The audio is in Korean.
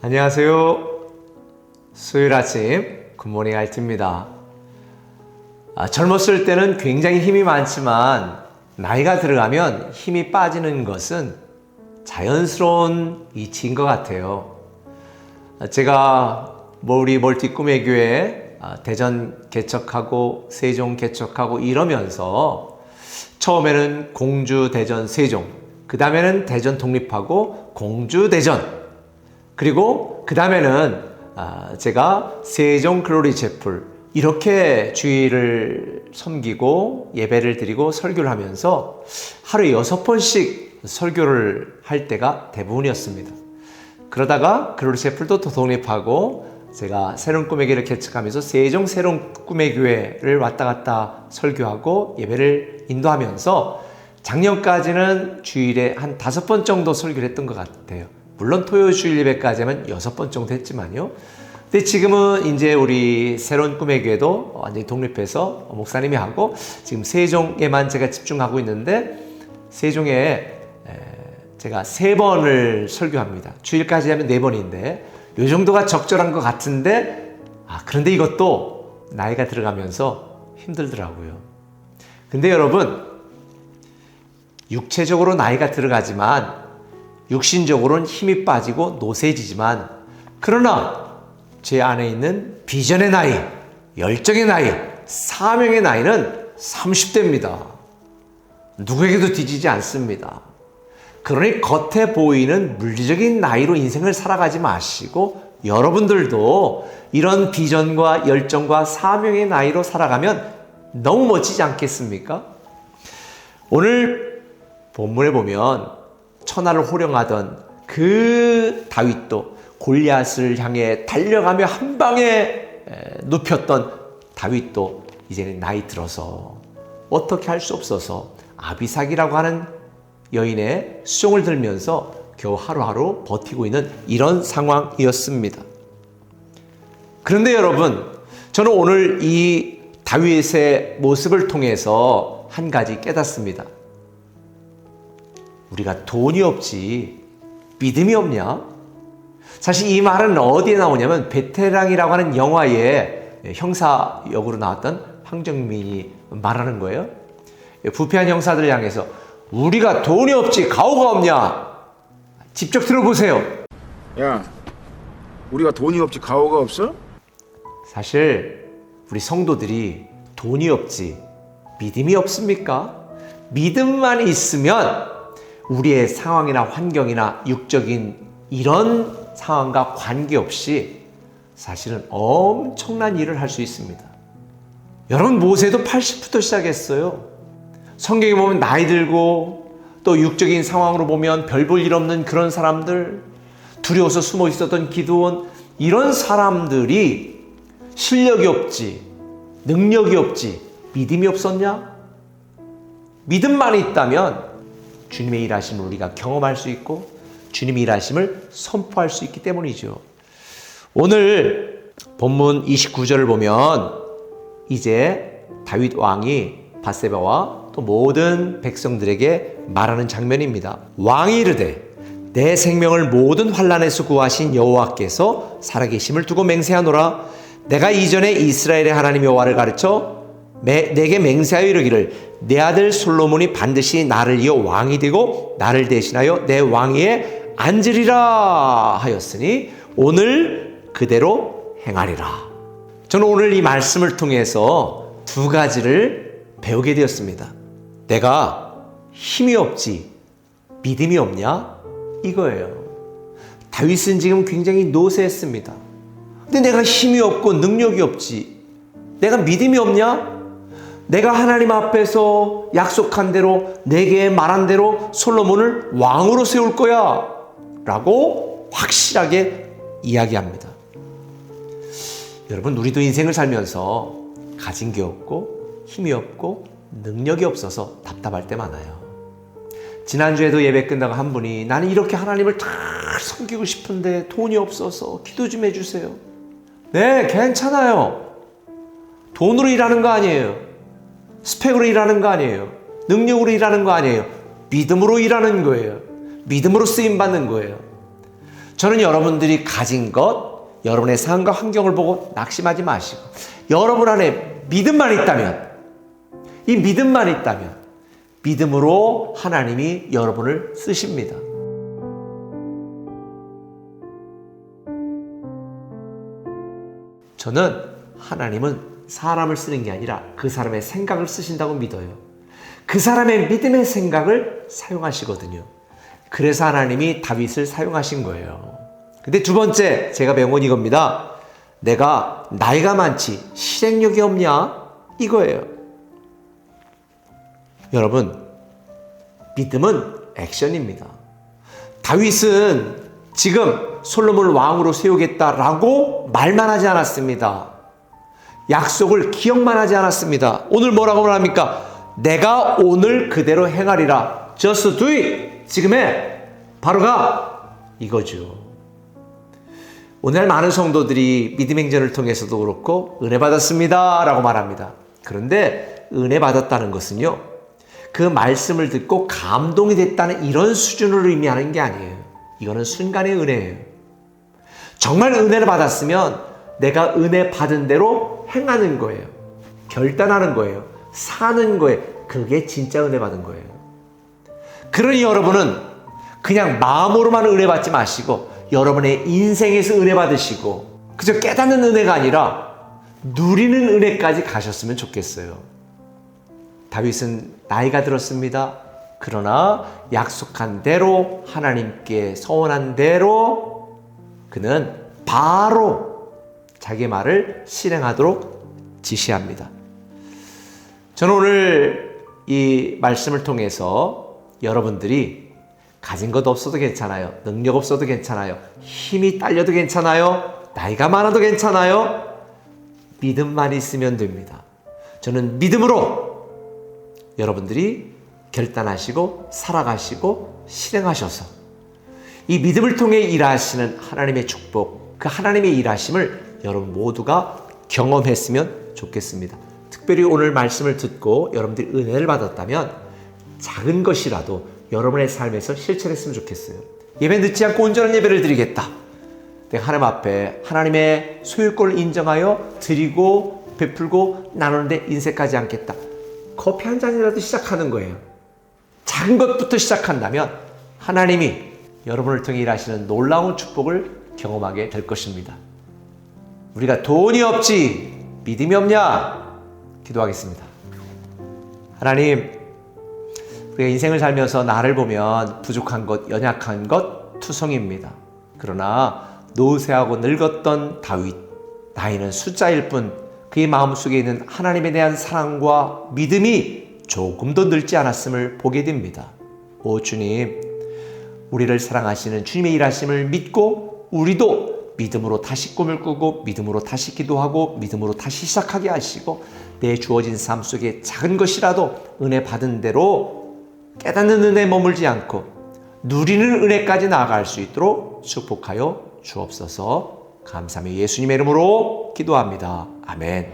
안녕하세요. 수요일 아침 굿모닝 알티입니다. 아, 젊었을 때는 굉장히 힘이 많지만 나이가 들어가면 힘이 빠지는 것은 자연스러운 이치인 것 같아요. 아, 제가 뭐 우리 멀티 꿈의 교회 아, 대전 개척하고 세종 개척하고 이러면서 처음에는 공주 대전 세종 그 다음에는 대전 독립하고 공주 대전 그리고 그 다음에는 아, 제가 세종 글로리 제풀 이렇게 주의를 섬기고 예배를 드리고 설교를 하면서 하루에 여섯 번씩 설교를 할 때가 대부분이었습니다. 그러다가 글로리 제풀도 또 독립하고 제가 새로운 꿈의 교회를 개척하면서 세종 새로운 꿈의 교회를 왔다 갔다 설교하고 예배를 인도하면서 작년까지는 주일에 한 다섯 번 정도 설교를 했던 것 같아요. 물론 토요 주일 예배까지 하면 여섯 번 정도 했지만요. 근데 지금은 이제 우리 새로운 꿈의 교회도 완전히 독립해서 목사님이 하고 지금 세종에만 제가 집중하고 있는데 세종에 제가 세 번을 설교합니다. 주일까지 하면 네 번인데 요 정도가 적절한 것 같은데 아 그런데 이것도 나이가 들어가면서 힘들더라고요. 근데 여러분 육체적으로 나이가 들어가지만 육신적으로는 힘이 빠지고 노쇠지지만 그러나 제 안에 있는 비전의 나이, 열정의 나이, 사명의 나이는 30대입니다. 누구에게도 뒤지지 않습니다. 그러니 겉에 보이는 물리적인 나이로 인생을 살아가지 마시고 여러분들도 이런 비전과 열정과 사명의 나이로 살아가면 너무 멋지지 않겠습니까? 오늘 본문에 보면 천하를 호령하던 그 다윗도 골리앗을 향해 달려가며 한 방에 눕혔던 다윗도 이제는 나이 들어서 어떻게 할 수 없어서 아비삭이라고 하는 여인의 수종을 들면서 겨우 하루하루 버티고 있는 이런 상황이었습니다. 그런데 여러분, 저는 오늘 이 다윗의 모습을 통해서 한 가지 깨닫습니다. 우리가 돈이 없지 믿음이 없냐? 사실 이 말은 어디에 나오냐면 베테랑이라고 하는 영화에 형사 역으로 나왔던 황정민이 말하는 거예요. 부패한 형사들을 향해서 우리가 돈이 없지 가오가 없냐? 직접 들어보세요. 야, 우리가 돈이 없지 가오가 없어? 사실 우리 성도들이 돈이 없지 믿음이 없습니까? 믿음만 있으면 우리의 상황이나 환경이나 육적인 이런 상황과 관계없이 사실은 엄청난 일을 할 수 있습니다. 여러분 모세도 80부터 시작했어요. 성경에 보면 나이 들고 또 육적인 상황으로 보면 별 볼 일 없는 그런 사람들 두려워서 숨어 있었던 기도원 이런 사람들이 실력이 없지 능력이 없지 믿음이 없었냐? 믿음만 있다면 주님의 일하심을 우리가 경험할 수 있고 주님의 일하심을 선포할 수 있기 때문이죠. 오늘 본문 29절을 보면 이제 다윗 왕이 바세바와 또 모든 백성들에게 말하는 장면입니다. 왕이 이르되 내 생명을 모든 환란에서 구하신 여호와께서 살아계심을 두고 맹세하노라 내가 이전에 이스라엘의 하나님 여호와를 가르쳐 매, 내게 맹세하여 이르기를 내 아들 솔로몬이 반드시 나를 이어 왕이 되고 나를 대신하여 내 왕위에 앉으리라 하였으니 오늘 그대로 행하리라. 저는 오늘 이 말씀을 통해서 두 가지를 배우게 되었습니다. 내가 힘이 없지 믿음이 없냐? 이거예요. 다윗은 지금 굉장히 노쇠했습니다. 근데 내가 힘이 없고 능력이 없지. 내가 믿음이 없냐? 내가 하나님 앞에서 약속한 대로 내게 말한 대로 솔로몬을 왕으로 세울 거야. 라고 확실하게 이야기합니다. 여러분, 우리도 인생을 살면서 가진 게 없고 힘이 없고 능력이 없어서 답답할 때 많아요. 지난주에도 예배 끝나고 한 분이 나는 이렇게 하나님을 다 섬기고 싶은데 돈이 없어서 기도 좀 해주세요. 네, 괜찮아요. 돈으로 일하는 거 아니에요. 스펙으로 일하는 거 아니에요. 능력으로 일하는 거 아니에요. 믿음으로 일하는 거예요. 믿음으로 쓰임 받는 거예요. 저는 여러분들이 가진 것, 여러분의 상황과 환경을 보고 낙심하지 마시고, 여러분 안에 믿음만 있다면, 이 믿음만 있다면, 믿음으로 하나님이 여러분을 쓰십니다. 저는 하나님은 사람을 쓰는 게 아니라 그 사람의 생각을 쓰신다고 믿어요. 그 사람의 믿음의 생각을 사용하시거든요. 그래서 하나님이 다윗을 사용하신 거예요. 근데 두 번째 제가 배운 건 이겁니다. 내가 나이가 많지 실행력이 없냐? 이거예요. 여러분, 믿음은 액션입니다. 다윗은 지금 솔로몬을 왕으로 세우겠다라고 말만 하지 않았습니다. 약속을 기억만 하지 않았습니다. 오늘 뭐라고 말합니까? 내가 오늘 그대로 행하리라. Just do it. 지금 해. 바로 가. 이거죠. 오늘 많은 성도들이 믿음 행전을 통해서도 그렇고 은혜 받았습니다. 라고 말합니다. 그런데 은혜 받았다는 것은요. 그 말씀을 듣고 감동이 됐다는 이런 수준을 의미하는 게 아니에요. 이거는 순간의 은혜예요. 정말 은혜를 받았으면 내가 은혜 받은 대로 행하는 거예요. 결단하는 거예요. 사는 거예요. 그게 진짜 은혜 받은 거예요. 그러니 여러분은 그냥 마음으로만 은혜 받지 마시고 여러분의 인생에서 은혜 받으시고 그저 깨닫는 은혜가 아니라 누리는 은혜까지 가셨으면 좋겠어요. 다윗은 나이가 들었습니다. 그러나 약속한 대로 하나님께 서원한 대로 그는 바로 자기 말을 실행하도록 지시합니다. 저는 오늘 이 말씀을 통해서 여러분들이 가진 것 없어도 괜찮아요. 능력 없어도 괜찮아요. 힘이 딸려도 괜찮아요. 나이가 많아도 괜찮아요. 믿음만 있으면 됩니다. 저는 믿음으로 여러분들이 결단하시고 살아가시고 실행하셔서 이 믿음을 통해 일하시는 하나님의 축복, 그 하나님의 일하심을 여러분 모두가 경험했으면 좋겠습니다. 특별히 오늘 말씀을 듣고 여러분들이 은혜를 받았다면 작은 것이라도 여러분의 삶에서 실천했으면 좋겠어요. 예배 늦지 않고 온전한 예배를 드리겠다. 내가 하나님 앞에 하나님의 소유권을 인정하여 드리고 베풀고 나누는데 인색하지 않겠다. 커피 한 잔이라도 시작하는 거예요. 작은 것부터 시작한다면 하나님이 여러분을 통해 일하시는 놀라운 축복을 경험하게 될 것입니다. 우리가 돈이 없지 믿음이 없냐? 기도하겠습니다. 하나님, 우리가 인생을 살면서 나를 보면 부족한 것, 연약한 것, 투성입니다. 그러나 노쇠하고 늙었던 다윗, 나이는 숫자일 뿐 그의 마음속에 있는 하나님에 대한 사랑과 믿음이 조금도 늙지 않았음을 보게 됩니다. 오 주님, 우리를 사랑하시는 주님의 일하심을 믿고 우리도 믿음으로 다시 꿈을 꾸고 믿음으로 다시 기도하고 믿음으로 다시 시작하게 하시고 내 주어진 삶 속에 작은 것이라도 은혜 받은 대로 깨닫는 은혜에 머물지 않고 누리는 은혜까지 나아갈 수 있도록 축복하여 주옵소서 감사하며 예수님의 이름으로 기도합니다. 아멘.